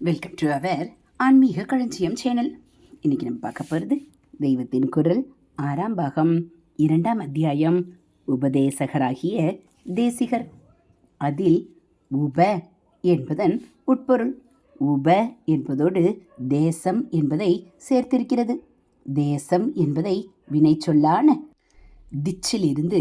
Welcome to our ஆன்மீக களஞ்சியம் channel இன்னைக்கு நம்ம பார்க்க போகிறது தெய்வத்தின் குரல் ஆறாம் பாகம் இரண்டாம் அத்தியாயம் உபதேசகராகிய தேசிகர். அதில் உப என்பதன் உட்பொருள். உப என்பதோடு தேசம் என்பதை சேர்த்திருக்கிறது. தேசம் என்பதை வினைச்சொல்லான திச்சிலிருந்து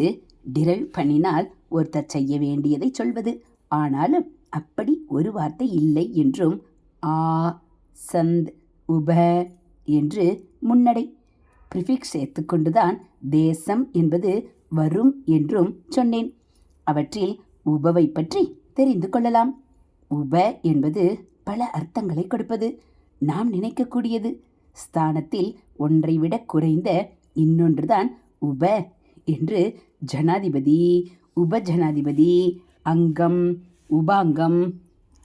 டிரைவ் பண்ணினால் ஒருத்தர் செய்ய வேண்டியதை சொல்வது. ஆனாலும் அப்படி ஒரு வார்த்தை இல்லை என்றும் ஆ சந்த் உப என்று முன்னடை. ப்ரிஃபிக்ஸ் சேர்த்துக்கொண்டுதான் தேசம் என்பது வரும் என்றும் சொன்னேன். அவற்றில் உபவை பற்றி தெரிந்து கொள்ளலாம். உப என்பது பல அர்த்தங்களை கொடுப்பது. நாம் நினைக்கக்கூடியது. ஸ்தானத்தில் ஒன்றை விட குறைந்த இன்னொன்றுதான் உப என்று ஜனாதிபதி உபஜனாதிபதி அங்கம் உபாங்கம்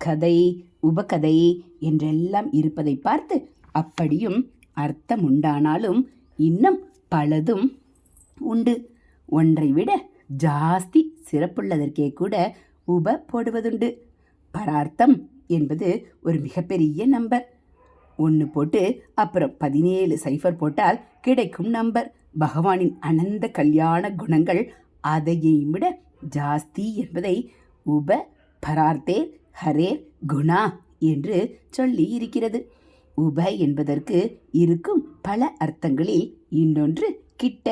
கதை உபகதை என்றெல்லாம் இருப்பதை பார்த்து அப்படியும் அர்த்தம் உண்டானாலும் இன்னும் பலதும் உண்டு. ஒன்றை விட ஜாஸ்தி சிறப்புள்ளதற்கே கூட உப போடுவதுண்டு. பரார்த்தம் என்பது ஒரு மிகப்பெரிய நம்பர். ஒன்று போட்டு அப்புறம் பதினேழு சைஃபர் போட்டால் கிடைக்கும் நம்பர். பகவானின் அனந்த கல்யாண குணங்கள் அதையும் விட ஜாஸ்தி என்பதை உப பரார்த்தே ஹரே குணா என்று சொல்லி இருக்கிறது. உப என்பதற்கு இருக்கும் பல அர்த்தங்களில் இன்னொன்று கிட்ட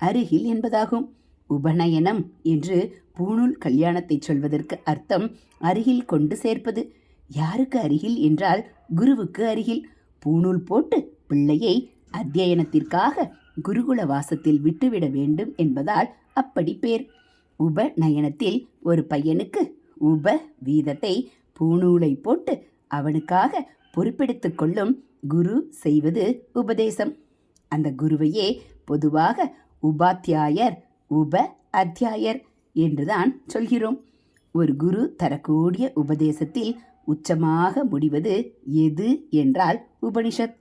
அருகில் என்பதாகும். உபநயனம் என்று பூணூல் கல்யாணத்தை சொல்வதற்கு அர்த்தம் அருகில் கொண்டு சேர்ப்பது. யாருக்கு அருகில் என்றால் குருவுக்கு அருகில். பூணூல் போட்டு பிள்ளையை அத்தியனத்திற்காக குருகுல வாசத்தில் விட்டுவிட வேண்டும் என்பதால் அப்படி பேர். உபநயனத்தில் ஒரு பையனுக்கு உப வீதத்தை பூணூலை போட்டு அவனுக்காக பொறுப்பெடுத்து கொள்ளும் குரு செய்வது உபதேசம். அந்த குருவையே பொதுவாக உபாத்தியாயர் உப அத்தியாயர் என்றுதான் சொல்கிறோம். ஒரு குரு தரக்கூடிய உபதேசத்தில் உச்சமாக முடிவது எது என்றால் உபனிஷத்.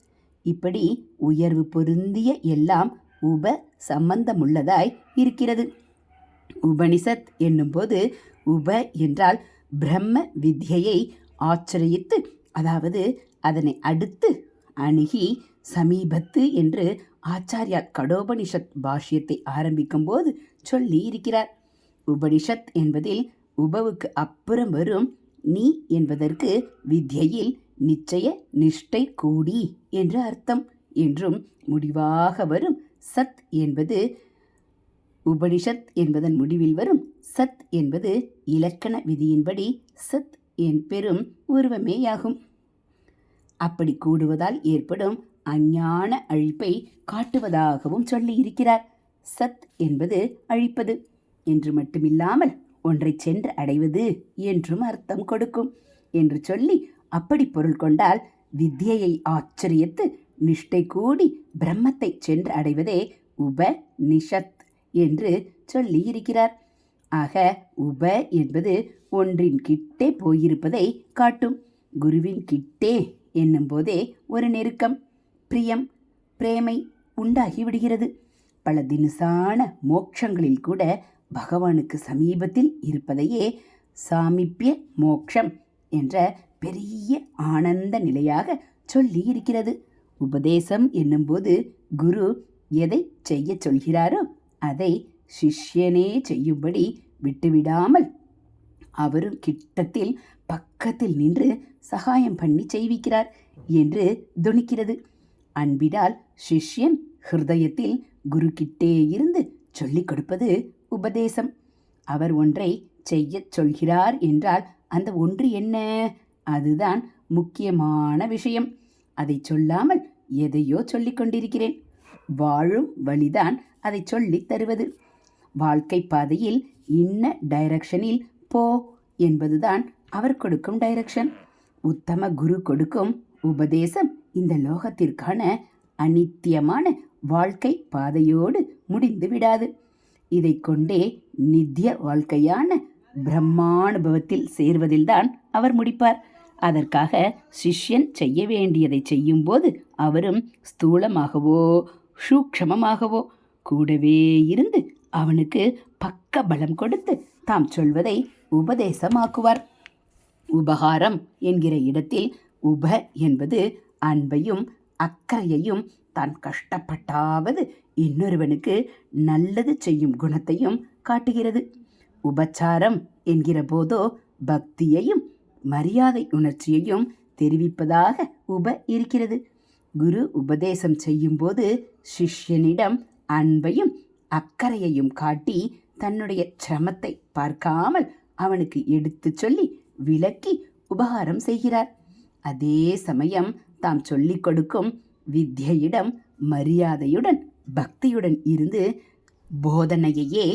இப்படி உயர்வு பொருந்திய எல்லாம் உப சம்பந்தமுள்ளதாய் இருக்கிறது. உபனிஷத் என்னும்போது உப என்றால் பிரம்ம வித்யையை ஆச்சரியித்து அதாவது அதனை அடுத்து அணுகி சமீபத்து என்று ஆச்சாரியார் கடோபனிஷத் பாஷ்யத்தை ஆரம்பிக்கும் போது சொல்லி இருக்கிறார் உபனிஷத் என்பதில் உபவுக்கு அப்புறம் வரும் நீ என்பதற்கு வித்யையில் நிச்சய நிஷ்டை கூடி என்று அர்த்தம். என்றும் முடிவாக வரும் சத் என்பது உபனிஷத் என்பதன் முடிவில் வரும் சத் என்பது இலக்கண விதியின்படி சத் என் பெரும் உருவமேயாகும். அப்படி கூடுவதால் ஏற்படும் அஞ்ஞான அழிப்பை காட்டுவதாகவும் சொல்லி இருக்கிறார் சத் என்பது அழிப்பது என்று மட்டுமில்லாமல் ஒன்றை சென்று அடைவது என்றும் அர்த்தம் கொடுக்கும் என்று சொல்லி அப்படி பொருள் கொண்டால் வித்யையை ஆச்சரியத்து நிஷ்டை கூடி பிரம்மத்தை சென்று அடைவதே உப நிஷத் என்று சொல்லியிருக்கிறார். ஆக உப என்பது ஒன்றின் கிட்டே போயிருப்பதை காட்டும். குருவின் கிட்டே என்னும் போதே ஒரு நெருக்கம் பிரியம் பிரேமை உண்டாகி விடுகிறது பல தினுசான மோட்சங்களில் கூட பகவானுக்கு சமீபத்தில் இருப்பதையே சாமிப்பிய மோக்ஷம் என்ற பெரிய ஆனந்த நிலையாக சொல்லி இருக்கிறது உபதேசம் என்னும்போது குரு எதை செய்ய சொல்கிறாரோ அதை சிஷ்யனே செய்யும்படி விட்டுவிடாமல் அவரும் கிட்டத்தில் பக்கத்தில் நின்று சகாயம் பண்ணி செய்விக்கிறார் என்று துணிக்கிறது. அன்பினால் சிஷ்யன் ஹிருதயத்தில் குரு கிட்டே இருந்து சொல்லிக் கொடுப்பது உபதேசம். அவர் ஒன்றை செய்யச் சொல்கிறார் என்றால் அந்த ஒன்று என்ன? அதுதான் முக்கியமான விஷயம். அதை சொல்லாமல் எதையோ சொல்லிக் கொண்டிருக்கிறேன். வாழும் வழிதான் அதை சொல்லித் தருவது. வாழ்க்கை பாதையில் இன்ன டைரக்ஷனில் போ என்பதுதான் அவர் கொடுக்கும் டைரக்ஷன். உத்தம குரு கொடுக்கும் உபதேசம் இந்த லோகத்திற்கான அனித்தியமான வாழ்க்கை பாதையோடு முடிந்து விடாது. இதை கொண்டே நித்திய வாழ்க்கையான பிரம்மானுபவத்தில் சேர்வதில்தான் அவர் முடிப்பார். அதற்காக சிஷ்யன் செய்ய வேண்டியதை செய்யும்போது அவரும் ஸ்தூலமாகவோ சூக்ஷமமாகவோ கூடவே இருந்து அவனுக்கு பக்க பலம் கொடுத்து தாம் சொல்வதை உபதேசமாக்குவார். உபகாரம் என்கிற இடத்தில் உப என்பது அன்பையும் அக்கறையையும் தான் கஷ்டப்பட்டாவது இன்னொருவனுக்கு நல்லது செய்யும் குணத்தையும் காட்டுகிறது. உபச்சாரம் என்கிற போதோ பக்தியையும் மரியாதை உணர்ச்சியையும் தெரிவிப்பதாக உப இருக்கிறது. குரு உபதேசம் செய்யும்போது சிஷ்யனிடம் அன்பையும் அக்கறையையும் காட்டி தன்னுடைய சிரமத்தை பார்க்காமல் அவனுக்கு எடுத்துச் சொல்லி விளக்கி உபகாரம் செய்கிறார். அதே சமயம் தாம் சொல்லிக் கொடுக்கும் வித்யையிடம் மரியாதையுடன் பக்தியுடன் இருந்து போதனையையே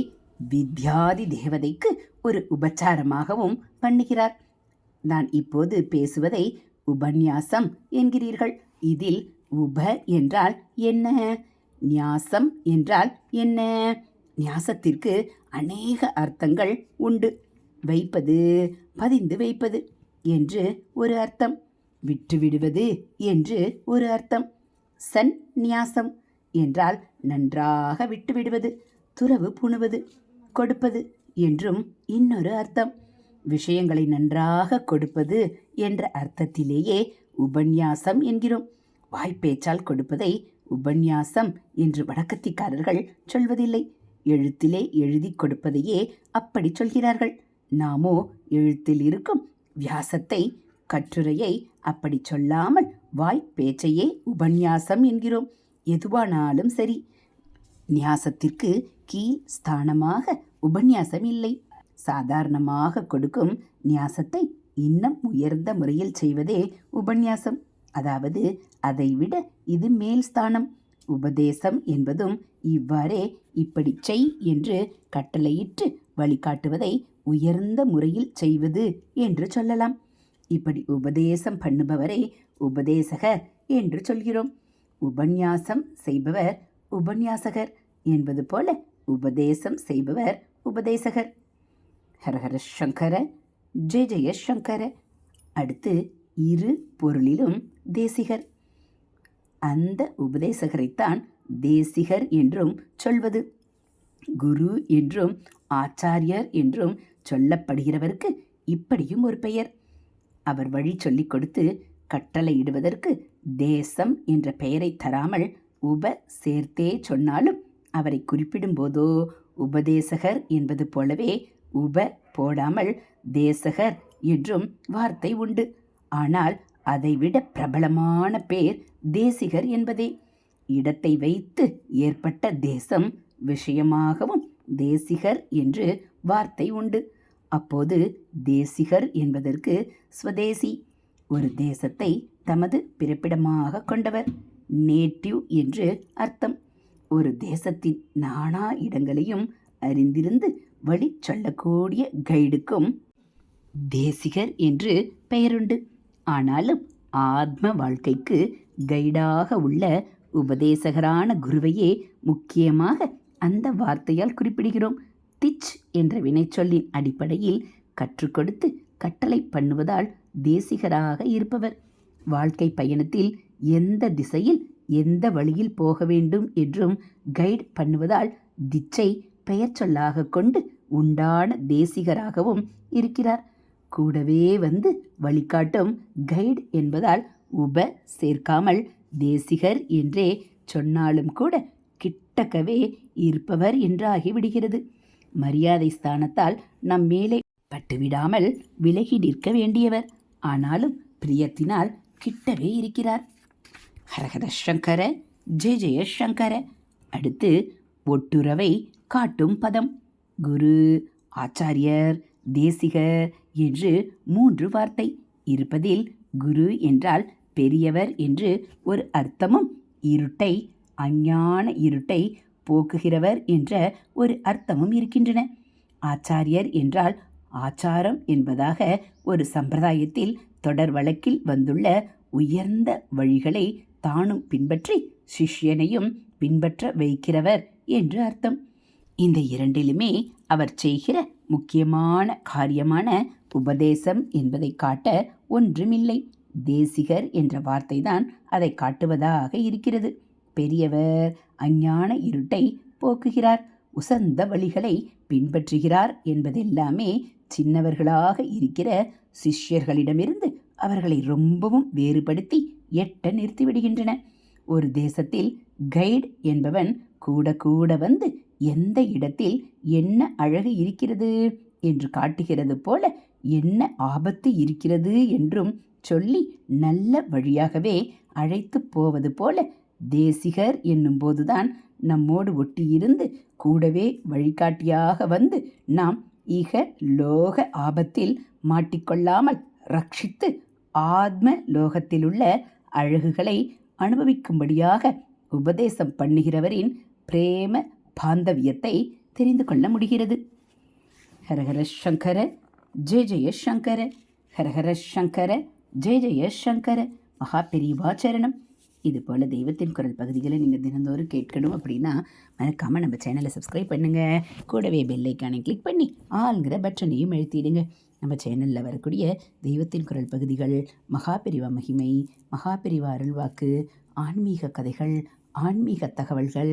வித்யாதி தேவதைக்கு ஒரு உபச்சாரமாகவும் பண்ணுகிறார். நான் இப்போது பேசுவதை உபன்யாசம் என்கிறீர்கள். இதில் உப என்றால் என்ன? நியாசம் என்றால் என்ன? நியாசத்திற்கு அநேக அர்த்தங்கள் உண்டு. வைப்பது பதிந்து வைப்பது என்று ஒரு அர்த்தம். விட்டுவிடுவது என்று ஒரு அர்த்தம். சன் நியாசம் என்றால் நன்றாக விட்டுவிடுவது துறவு புணுவது கொடுப்பது என்றும் இன்னொரு அர்த்தம். விஷயங்களை நன்றாக கொடுப்பது என்ற அர்த்தத்திலேயே உபன்யாசம் என்கிறோம். வாய்ப்பேச்சால் கொடுப்பதை உபன்யாசம் என்று வடக்கத்திக்காரர்கள் சொல்வதில்லை. எழுத்திலே எழுதி கொடுப்பதையே அப்படி சொல்கிறார்கள். நாமோ எழுத்தில் இருக்கும் வியாசத்தை கட்டுரையை அப்படி சொல்லாமல் வாய் பேச்சையே உபன்யாசம் என்கிறோம். எதுவானாலும் சரி நியாசத்திற்கு கீழ் ஸ்தானமாக உபன்யாசம் இல்லை. சாதாரணமாக கொடுக்கும் நியாசத்தை இன்னும் உயர்ந்த முறையில் செய்வதே உபன்யாசம். அதாவது அதைவிட இது மேல் ஸ்தானம். உபதேசம் என்பதும் இவ்வாறே இப்படி செய் என்று கட்டளையிட்டு வழிகாட்டுவதை உயர்ந்த முறையில் செய்வது என்று சொல்லலாம். இப்படி உபதேசம் பண்ணுபவரை உபதேசகர் என்று சொல்கிறோம். உபன்யாசம் செய்பவர் உபன்யாசகர் என்பது போல உபதேசம் செய்பவர் உபதேசகர். ஹரஹர சங்கர ஜெய ஜெய சங்கர. அடுத்து இரு பொருளிலும் தேசிகர். அந்த உபதேசகரைத்தான் தேசிகர் என்றும் சொல்வது. குரு என்றும் ஆச்சாரியர் என்றும் சொல்லப்படுகிறவருக்கு இப்படியும் ஒரு பெயர். அவர் வழி சொல்லிக் கொடுத்து கட்டளையிடுவதற்கு தேசம் என்ற பெயரை தராமல் உப சேர்த்தே சொன்னாலும் அவரை குறிப்பிடும் போதோ உபதேசகர் என்பது போலவே உப போடாமல் தேசகர் என்றும் வார்த்தை உண்டு. ஆனால் அதைவிட பிரபலமான பேர் தேசிகர் என்பதே. இடத்தை வைத்து ஏற்பட்ட தேசம் விஷயமாகவும் தேசிகர் என்று வார்த்தை உண்டு. அப்போது தேசிகர் என்பதற்கு ஸ்வதேசி. ஒரு தேசத்தை தமது பிறப்பிடமாக கொண்டவர். நேட்டிவ் என்று அர்த்தம். ஒரு தேசத்தின் நானா இடங்களையும் அறிந்திருந்து வழி சொல்லக்கூடிய கைடுக்கும் தேசிகர் என்று பெயருண்டு. ஆனாலும் ஆத்ம வாழ்க்கைக்கு கைடாக உள்ள உபதேசகரான குருவையே முக்கியமாக அந்த வார்த்தையால் குறிப்பிடுகிறோம். திச் என்ற வினைச்சொல்லின் அடிப்படையில் கற்றுக் கொடுத்து கட்டளை பண்ணுவதால் தேசிகராக இருப்பவர். வாழ்க்கை பயணத்தில் எந்த திசையில் எந்த வழியில் போக வேண்டும் என்றும் கைட் பண்ணுவதால் திச்சை பெயர் சொல்லாக கொண்டு உண்டான தேசிகராகவும் இருக்கிறார். கூடவே வந்து வழிகாட்டும் கைடு என்பதால் உப சேர்க்காமல் தேசிகர் என்றே சொன்னாலும் கூட கிட்டக்கவே இருப்பவர் என்றாகிவிடுகிறது. மரியாதை ஸ்தானத்தால் நம் மேலே பட்டுவிடாமல் விலகி நிற்க வேண்டியவர். ஆனாலும் பிரியத்தினால் கிட்டவே இருக்கிறார். ஹரஹர சங்கர ஜெய ஜெய சங்கர. அடுத்து ஒட்டுறவை காட்டும் பதம். குரு ஆச்சாரியர் தேசிகர் என்று மூன்று வார்த்தை. இருப்பதில் குரு என்றால் பெரியவர் என்று ஒரு அர்த்தமும். இருட்டை அஞ்ஞான இருட்டை போக்குகிறவர் என்ற ஒரு அர்த்தமும் இருக்கின்றன. ஆச்சாரியர் என்றால் ஆச்சாரம் என்பதாக ஒரு சம்பிரதாயத்தில் தொடர் வழக்கில் வந்துள்ள உயர்ந்த வழிகளை தானும் பின்பற்றி சிஷ்யனையும் பின்பற்ற வைக்கிறவர் என்று அர்த்தம். இந்த இரண்டிலுமே அவர் செய்கிற முக்கியமான காரியமான உபதேசம் என்பதை காட்ட ஒன்றுமில்லை. தேசிகர் என்ற வார்த்தைதான் அதை காட்டுவதாக இருக்கிறது. பெரியவர் அஞ்ஞான இருட்டை போக்குகிறார். உசந்த வழிகளை பின்பற்றுகிறார் என்பதெல்லாமே சின்னவர்களாக இருக்கிற சிஷ்யர்களிடமிருந்து அவர்களை ரொம்பவும் வேறுபடுத்தி எட்ட நிறுத்திவிடுகின்றன. ஒரு தேசத்தில் கைடு என்பவன் கூட கூட வந்து எந்த இடத்தில் என்ன அழகு இருக்கிறது என்று காட்டுகிறது போல என்ன ஆபத்து இருக்கிறது என்றும் சொல்லி நல்ல வழியாகவே அழைத்து போவது போல தேசிகர் என்னும் போதுதான் நம்மோடு ஒட்டியிருந்து கூடவே வழிகாட்டியாக வந்து நாம் இக லோக ஆபத்தில் மாட்டிக்கொள்ளாமல் ரட்சித்து ஆத்ம லோகத்திலுள்ள அழகுகளை அனுபவிக்கும்படியாக உபதேசம் பண்ணுகிறவரின் பிரேம பாந்தவியத்தை தெரிந்து கொள்ள முடிகிறது. ஹரஹர சங்கர ஜெய ஜெய சங்கர ஹரஹர சங்கர ஜெய ஜெய சங்கர மகா பெரியவாச்சரணம் இது போல் தெய்வத்தின் குரல் பகுதிகளை நீங்கள் தினந்தோறும் கேட்கணும் அப்படின்னா மறக்காமல் நம்ம சேனலை சப்ஸ்கிரைப் பண்ணுங்கள் கூடவே பெல்லைக்கானை கிளிக் பண்ணி ஆளுங்கிற பட்டனையும் எழுத்திடுங்க நம்ம சேனலில் வரக்கூடிய தெய்வத்தின் குரல் பகுதிகள் மகாபிரிவா மகிமை மகாபிரிவா அருள்வாக்கு ஆன்மீக கதைகள் ஆன்மீக தகவல்கள்